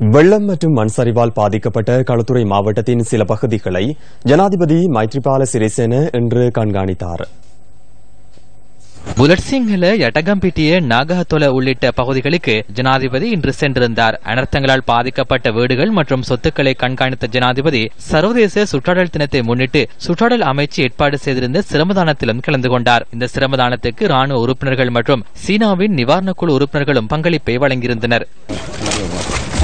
வெள்ளம் மற்றும் மண் சரிவால் பாதிக்கப்பட்ட களுத்துறை மாவட்டத்தின் சில பகுதிகளை ஜனாதிபதி மைத்ரிபால சிறிசேன இன்று கண்காணித்தார். புலட்சிங்கல எட்டகம்பிட்டிய நாகஹத்தொல உள்ளிட்ட பகுதிகளுக்கு ஜனாதிபதி இன்று சென்றிருந்தார். அனர்த்தங்களால் பாதிக்கப்பட்ட வீடுகள் மற்றும் சொத்துக்களை கண்காணித்த ஜனாதிபதி சர்வதேச சுற்றாடல் தினத்தை முன்னிட்டு சுற்றாடல் அமைச்சு ஏற்பாடு செய்திருந்த சிரமதானத்திலும் கலந்து கொண்டார். இந்த சிரமதானத்துக்கு ராணுவ உறுப்பினர்கள் மற்றும் சீனாவின் நிவாரணக்குழு உறுப்பினர்களும் பங்களிப்பை வழங்கியிருந்தனர்.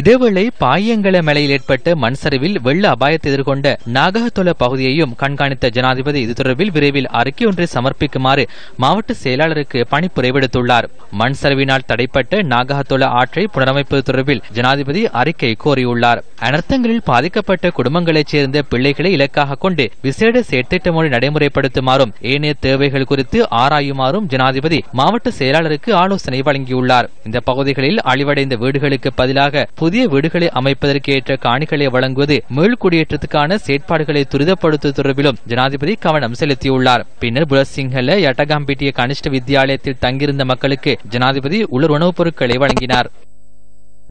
இதேவேளை பாயங்கள மலையில் ஏற்பட்ட மண் சரிவில் வெள்ள அபாயத்தை எதிர்கொண்ட நாகஹத்தொல பகுதியையும் கண்காணித்த ஜனாதிபதி இது தொடர்பில் விரைவில் அறிக்கை ஒன்றை சமர்ப்பிக்குமாறு மாவட்ட செயலாளருக்கு பணிப்புரை விடுத்துள்ளார். மண் சரிவினால் தடைப்பட்ட நாகஹத்தொல ஆற்றை புனரமைப்பது தொடர்பில் ஜனாதிபதி அறிக்கை கோரியுள்ளார். அனர்த்தங்களில் பாதிக்கப்பட்ட குடும்பங்களைச் சேர்ந்த பிள்ளைகளை இலக்காக கொண்டு விசேட செயற்திட்டமொழி நடைமுறைப்படுத்துமாறும் ஏனைய தேவைகள் குறித்து ஆராயுமாறும் ஜனாதிபதி மாவட்ட செயலாளருக்கு ஆலோசனை வழங்கியுள்ளார். இந்த பகுதிகளில் அழிவடைந்த வீடுகளுக்கு பதிலாக புதிய வீடுகளை அமைப்பதற்கு ஏற்ற காணிகளை வழங்குவது மீள்குடியேற்றத்துக்கான செயற்பாடுகளை துரிதப்படுத்துவது தொடர்பிலும் ஜனாதிபதி கவனம் செலுத்தியுள்ளார். பின்னர் புலசிங்கல யட்டகாம்பிட்டிய கனிஷ்ட வித்தியாலயத்தில் தங்கியிருந்த மக்களுக்கு ஜனாதிபதி உலர் உணவுப் பொருட்களை வழங்கினார்.